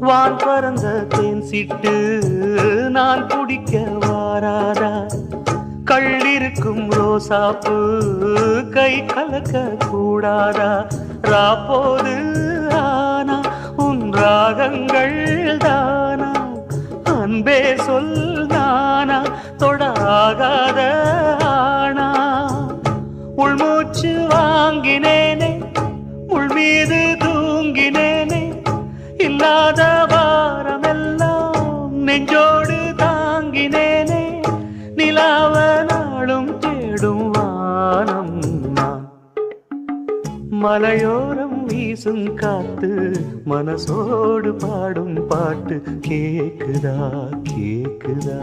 வான் பறந்த தேன் சிட்டு நான் குடிக்க வாராதா? கள்ளிருக்கும் ரோசாப்பு கை கலக்க கூடாதா? ராப்போது ஆனா உன் ராகங்கள் தானா? அன்பே சொல் நானா தொடாகாத ஆனா? உள்மூச்சு வாங்கினேனே இல்லாத வாரமெல்லாம் நெஞ்சோடு தாங்கினேனே. நிலாவ நாளும் தேடும் வானம் நான் மலையோரம் வீசும் காத்து மனசோடு பாடும் பாட்டு கேக்குதா கேக்குதா?